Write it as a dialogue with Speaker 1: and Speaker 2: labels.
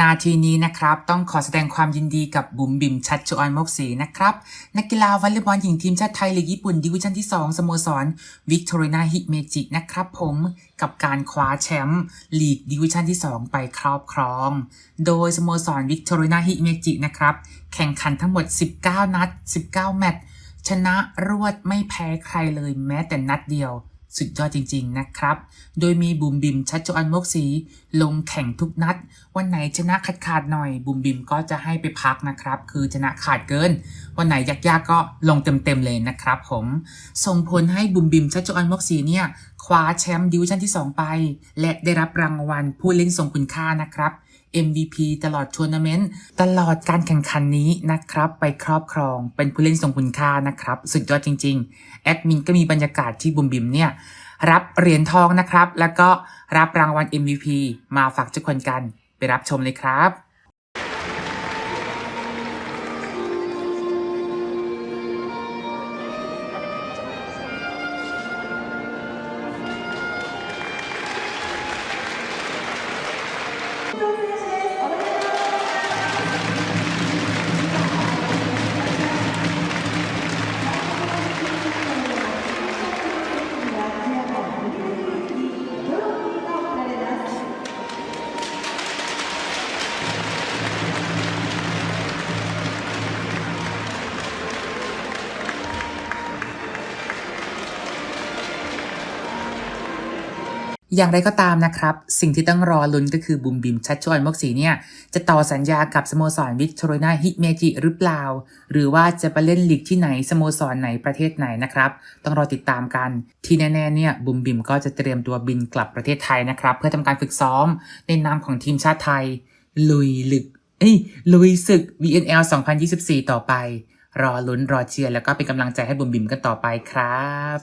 Speaker 1: นาทีนี้นะครับ ต้องขอแสดงความยินดีกับบุ๋มบิมชัดชออนมกศรีนะครับ นักกีฬาวอลเลย์บอลหญิงทีมชาติไทยลีกญี่ปุ่นดิวิชั่นที่ 2 สโมสรวิกตอรีนาฮิเมจินะครับผมกับการคว้าแชมป์ลีกดิวิชั่นที่ 2 ไปครอบครอง โดยสโมสรวิกตอรีนาฮิเมจินะครับ แข่งขันทั้งหมด 19 นัด 19 แมตช์ชนะรวดไม่แพ้ใครเลยแม้แต่นัดเดียว สุดยอดจริง ๆ นะครับ โดยมีบุมบิมชัดจอันมกศรีลงแข่งทุกนัด วันไหนชนะขาดขาดหน่อย บุมบิมก็จะให้ไปพักนะครับ คือชนะขาดเกิน วันไหนยากๆก็ลงเต็มๆเลยนะครับผม ส่งผลให้บุมบิมชัดจอันมกศรีเนี่ยคว้าแชมป์ดิวิชั่นที่ 2 ไป และได้รับรางวัลผู้เล่นทรงคุณค่านะครับ MVP ตลอดทัวร์นาเมนต์ตลอดการแข่งขันนี้นะครับ ไปครอบครองเป็นผู้เล่นทรงคุณค่านะครับ สุดยอดจริงๆ แอดมินก็มีบรรยากาศที่บุมบิมเนี่ย รับเหรียญทองนะครับ แล้วก็รับรางวัล MVP มาฝากทุกคนกันไปรับชมเลยครับ อย่างไรก็ตามนะครับ สิ่งที่ต้องรอลุ้นก็คือบุมบิมชัดชวนมกศรีเนี่ยจะต่อสัญญากับสโมสรวิกตอรีนาฮิเมจิหรือเปล่า หรือว่าจะไปเล่นลีกที่ไหนสโมสรไหนประเทศไหนนะครับ ต้องรอติดตามกัน ที่แน่ๆเนี่ยบุมบิมก็จะเตรียมตัวบินกลับประเทศไทยนะครับ เพื่อทำการฝึกซ้อมในนามของทีมชาติไทย ลุยลึกเอ้ยลุยศึก VNL 2024 ต่อไป รอลุ้นรอเชียร์แล้วก็เป็นกำลังใจให้บุมบิมกันต่อไปครับ